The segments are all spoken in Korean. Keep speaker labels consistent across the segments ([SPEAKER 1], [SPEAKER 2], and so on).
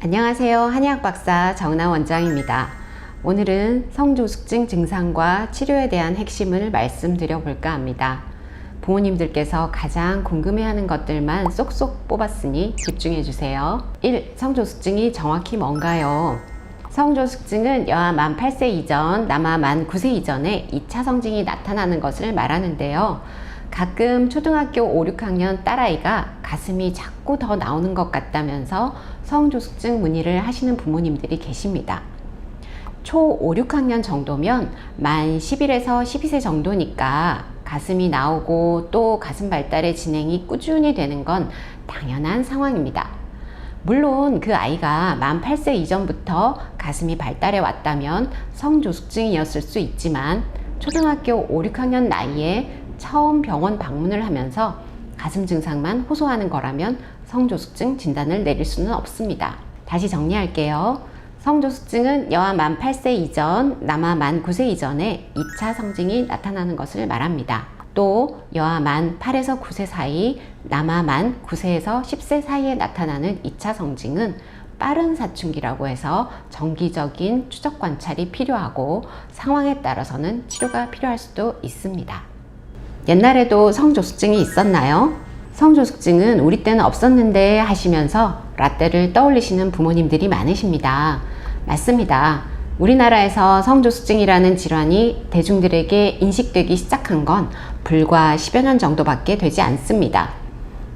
[SPEAKER 1] 안녕하세요. 한의학 박사 정나 원장입니다. 오늘은 성조숙증 증상과 치료에 대한 핵심을 말씀드려 볼까 합니다. 부모님들께서 가장 궁금해하는 것들만 쏙쏙 뽑았으니 집중해 주세요. 1. 성조숙증이 정확히 뭔가요? 성조숙증은 여아 만 8세 이전, 남아 만 9세 이전에 2차 성징이 나타나는 것을 말하는데요. 가끔 초등학교 5, 6학년 딸아이가 가슴이 자꾸 더 나오는 것 같다면서 성조숙증 문의를 하시는 부모님들이 계십니다. 초 5, 6학년 정도면 만 11에서 12세 정도니까 가슴이 나오고 또 가슴 발달의 진행이 꾸준히 되는 건 당연한 상황입니다. 물론 그 아이가 만 8세 이전부터 가슴이 발달해 왔다면 성조숙증이었을 수 있지만 초등학교 5, 6학년 나이에 처음 병원 방문을 하면서 가슴 증상만 호소하는 거라면 성조숙증 진단을 내릴 수는 없습니다. 다시 정리할게요. 성조숙증은 여아 만 8세 이전, 남아 만 9세 이전에 2차 성징이 나타나는 것을 말합니다. 또 여아 만 8에서 9세 사이, 남아 만 9세에서 10세 사이에 나타나는 2차 성징은 빠른 사춘기라고 해서 정기적인 추적 관찰이 필요하고 상황에 따라서는 치료가 필요할 수도 있습니다. 옛날에도 성조숙증이 있었나요? 성조숙증은 우리 때는 없었는데 하시면서 라떼를 떠올리시는 부모님들이 많으십니다. 맞습니다. 우리나라에서 성조숙증이라는 질환이 대중들에게 인식되기 시작한 건 불과 10여 년 정도밖에 되지 않습니다.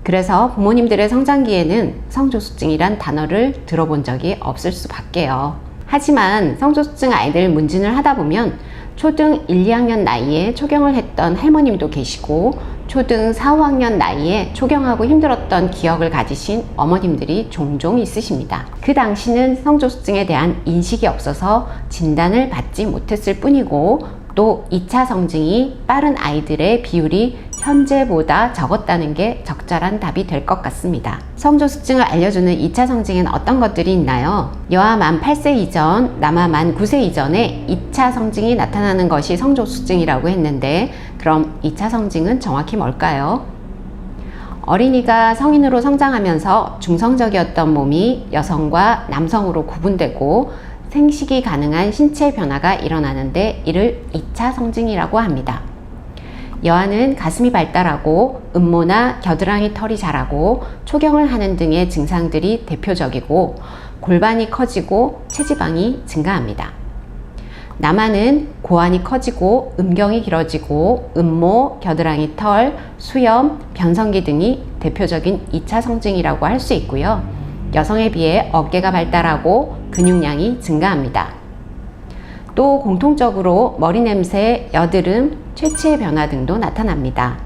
[SPEAKER 1] 그래서 부모님들의 성장기에는 성조숙증이란 단어를 들어본 적이 없을 수밖에요. 하지만 성조숙증 아이들 문진을 하다 보면 초등 1, 2학년 나이에 초경을 했던 할머님도 계시고 초등 4, 5학년 나이에 초경하고 힘들었던 기억을 가지신 어머님들이 종종 있으십니다. 그 당시는 성조숙증에 대한 인식이 없어서 진단을 받지 못했을 뿐이고 또 2차 성징이 빠른 아이들의 비율이 현재보다 적었다는 게 적절한 답이 될 것 같습니다. 성조 숙증을 알려주는 2차 성징엔 어떤 것들이 있나요? 여아 만 8세 이전, 남아 만 9세 이전에 2차 성징이 나타나는 것이 성조 숙증이라고 했는데 그럼 2차 성징은 정확히 뭘까요? 어린이가 성인으로 성장하면서 중성적이었던 몸이 여성과 남성으로 구분되고 생식이 가능한 신체 변화가 일어나는데 이를 2차 성징이라고 합니다. 여아는 가슴이 발달하고 음모나 겨드랑이 털이 자라고 초경을 하는 등의 증상들이 대표적이고 골반이 커지고 체지방이 증가합니다. 남아는 고환이 커지고 음경이 길어지고 음모, 겨드랑이 털, 수염, 변성기 등이 대표적인 2차 성징이라고 할 수 있고요. 여성에 비해 어깨가 발달하고 근육량이 증가합니다. 또 공통적으로 머리 냄새, 여드름, 체취의 변화 등도 나타납니다.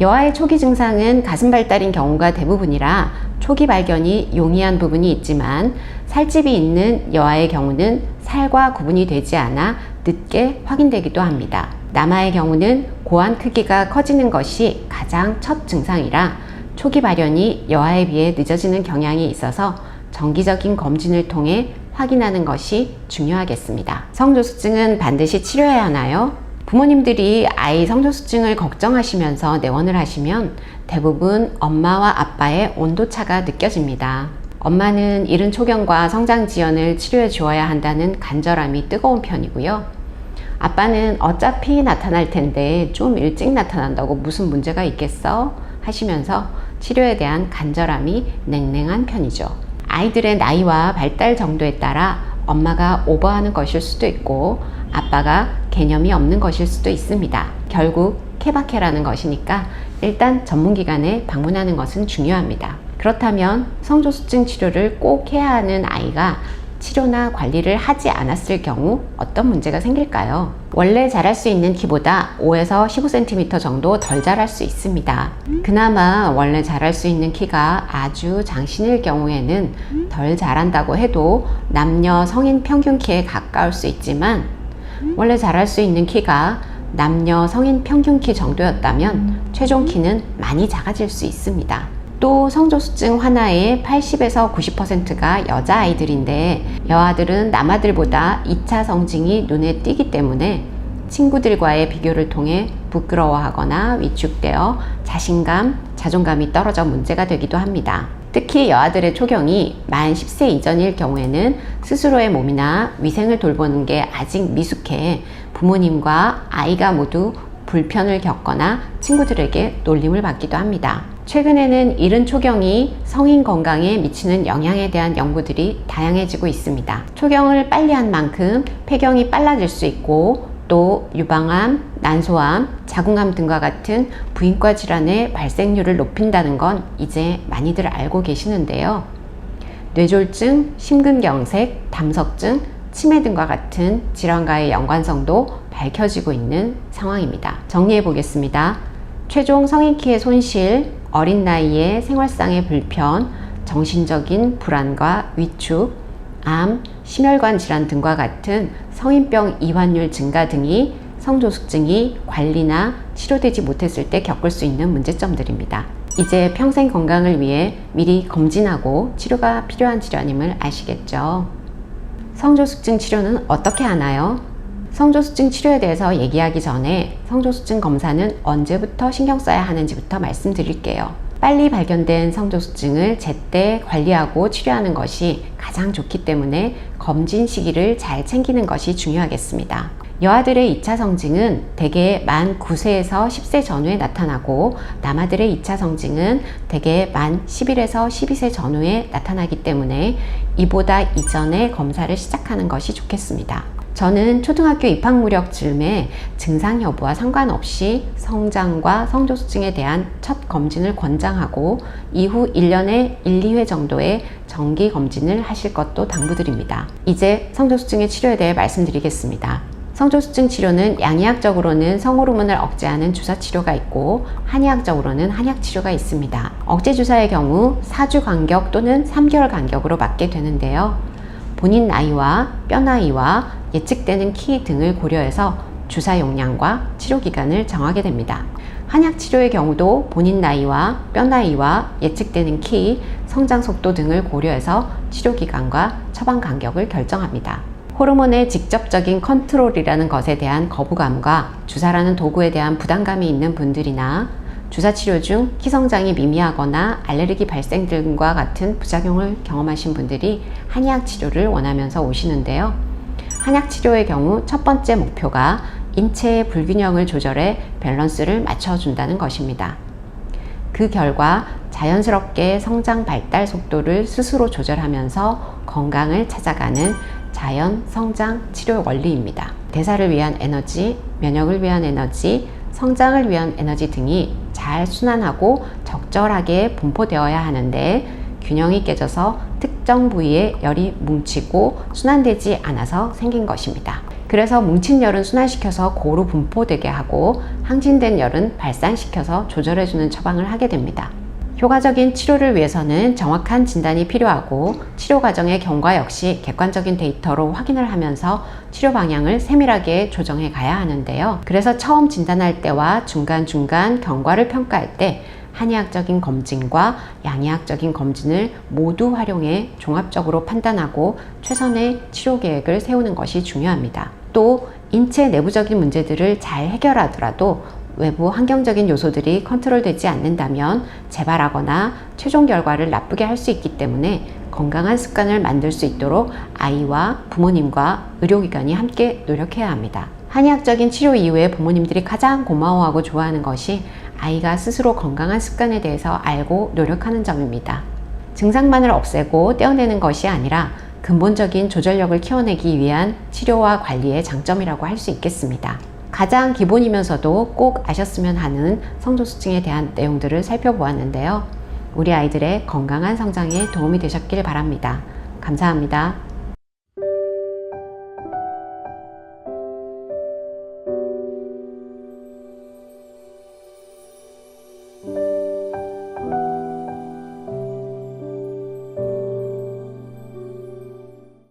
[SPEAKER 1] 여아의 초기 증상은 가슴 발달인 경우가 대부분이라 초기 발견이 용이한 부분이 있지만 살집이 있는 여아의 경우는 살과 구분이 되지 않아 늦게 확인되기도 합니다. 남아의 경우는 고환 크기가 커지는 것이 가장 첫 증상이라 초기 발현이 여아에 비해 늦어지는 경향이 있어서 정기적인 검진을 통해 확인하는 것이 중요하겠습니다. 성조숙증은 반드시 치료해야 하나요? 부모님들이 아이 성조숙증을 걱정하시면서 내원을 하시면 대부분 엄마와 아빠의 온도차가 느껴집니다. 엄마는 이른 초경과 성장 지연을 치료해 주어야 한다는 간절함이 뜨거운 편이고요. 아빠는 어차피 나타날 텐데 좀 일찍 나타난다고 무슨 문제가 있겠어? 하시면서 치료에 대한 간절함이 냉랭한 편이죠. 아이들의 나이와 발달 정도에 따라 엄마가 오버하는 것일 수도 있고 아빠가 개념이 없는 것일 수도 있습니다. 결국 케바케라는 것이니까 일단 전문기관에 방문하는 것은 중요합니다. 그렇다면 성조숙증 치료를 꼭 해야 하는 아이가 치료나 관리를 하지 않았을 경우 어떤 문제가 생길까요? 원래 자랄 수 있는 키보다 5에서 15cm 정도 덜 자랄 수 있습니다. 그나마 원래 자랄 수 있는 키가 아주 장신일 경우에는 덜 자란다고 해도 남녀 성인 평균 키에 가까울 수 있지만 원래 자랄 수 있는 키가 남녀 성인 평균 키 정도였다면 최종 키는 많이 작아질 수 있습니다. 또 성조숙증 환아의 80에서 90%가 여자아이들인데 여아들은 남아들보다 2차 성징이 눈에 띄기 때문에 친구들과의 비교를 통해 부끄러워하거나 위축되어 자신감, 자존감이 떨어져 문제가 되기도 합니다. 특히 여아들의 초경이 만 10세 이전일 경우에는 스스로의 몸이나 위생을 돌보는 게 아직 미숙해 부모님과 아이가 모두 불편을 겪거나 친구들에게 놀림을 받기도 합니다. 최근에는 이른 초경이 성인 건강에 미치는 영향에 대한 연구들이 다양해지고 있습니다. 초경을 빨리 한 만큼 폐경이 빨라질 수 있고 또 유방암, 난소암, 자궁암 등과 같은 부인과 질환의 발생률을 높인다는 건 이제 많이들 알고 계시는데요. 뇌졸중, 심근경색, 담석증, 치매 등과 같은 질환과의 연관성도 밝혀지고 있는 상황입니다. 정리해 보겠습니다. 최종 성인 키의 손실, 어린 나이에 생활상의 불편, 정신적인 불안과 위축, 암, 심혈관 질환 등과 같은 성인병 이환율 증가 등이 성조숙증이 관리나 치료되지 못했을 때 겪을 수 있는 문제점들입니다. 이제 평생 건강을 위해 미리 검진하고 치료가 필요한 질환임을 아시겠죠? 성조숙증 치료는 어떻게 하나요? 성조숙증 치료에 대해서 얘기하기 전에 성조숙증 검사는 언제부터 신경 써야 하는지부터 말씀드릴게요. 빨리 발견된 성조숙증을 제때 관리하고 치료하는 것이 가장 좋기 때문에 검진 시기를 잘 챙기는 것이 중요하겠습니다. 여아들의 2차 성징은 대개 만 9세에서 10세 전후에 나타나고 남아들의 2차 성징은 대개 만 11에서 12세 전후에 나타나기 때문에 이보다 이전에 검사를 시작하는 것이 좋겠습니다. 저는 초등학교 입학 무렵 즈음에 증상 여부와 상관없이 성장과 성조숙증에 대한 첫 검진을 권장하고 이후 1년에 1, 2회 정도의 정기 검진을 하실 것도 당부드립니다. 이제 성조숙증의 치료에 대해 말씀드리겠습니다. 성조숙증 치료는 양의학적으로는 성호르몬을 억제하는 주사 치료가 있고 한의학적으로는 한약 치료가 있습니다. 억제 주사의 경우 4주 간격 또는 3개월 간격으로 맞게 되는데요. 본인 나이와 뼈 나이와 예측되는 키 등을 고려해서 주사 용량과 치료 기간을 정하게 됩니다. 한약 치료의 경우도 본인 나이와 뼈 나이와 예측되는 키, 성장 속도 등을 고려해서 치료 기간과 처방 간격을 결정합니다. 호르몬의 직접적인 컨트롤이라는 것에 대한 거부감과 주사라는 도구에 대한 부담감이 있는 분들이나 주사 치료 중 키 성장이 미미하거나 알레르기 발생 등과 같은 부작용을 경험하신 분들이 한의학 치료를 원하면서 오시는데요. 한약 치료의 경우 첫 번째 목표가 인체의 불균형을 조절해 밸런스를 맞춰준다는 것입니다. 그 결과 자연스럽게 성장 발달 속도를 스스로 조절하면서 건강을 찾아가는 자연 성장 치료 원리입니다. 대사를 위한 에너지, 면역을 위한 에너지, 성장을 위한 에너지 등이 잘 순환하고 적절하게 분포되어야 하는데 균형이 깨져서 특정 부위에 열이 뭉치고 순환되지 않아서 생긴 것입니다. 그래서 뭉친 열은 순환시켜서 고루 분포되게 하고 항진된 열은 발산시켜서 조절해주는 처방을 하게 됩니다. 효과적인 치료를 위해서는 정확한 진단이 필요하고 치료 과정의 경과 역시 객관적인 데이터로 확인을 하면서 치료 방향을 세밀하게 조정해 가야 하는데요. 그래서 처음 진단할 때와 중간중간 경과를 평가할 때 한의학적인 검진과 양의학적인 검진을 모두 활용해 종합적으로 판단하고 최선의 치료 계획을 세우는 것이 중요합니다. 또 인체 내부적인 문제들을 잘 해결하더라도 외부 환경적인 요소들이 컨트롤되지 않는다면 재발하거나 최종 결과를 나쁘게 할 수 있기 때문에 건강한 습관을 만들 수 있도록 아이와 부모님과 의료기관이 함께 노력해야 합니다. 한의학적인 치료 이후에 부모님들이 가장 고마워하고 좋아하는 것이 아이가 스스로 건강한 습관에 대해서 알고 노력하는 점입니다. 증상만을 없애고 떼어내는 것이 아니라 근본적인 조절력을 키워내기 위한 치료와 관리의 장점이라고 할 수 있겠습니다. 가장 기본이면서도 꼭 아셨으면 하는 성조수증에 대한 내용들을 살펴보았는데요. 우리 아이들의 건강한 성장에 도움이 되셨길 바랍니다. 감사합니다.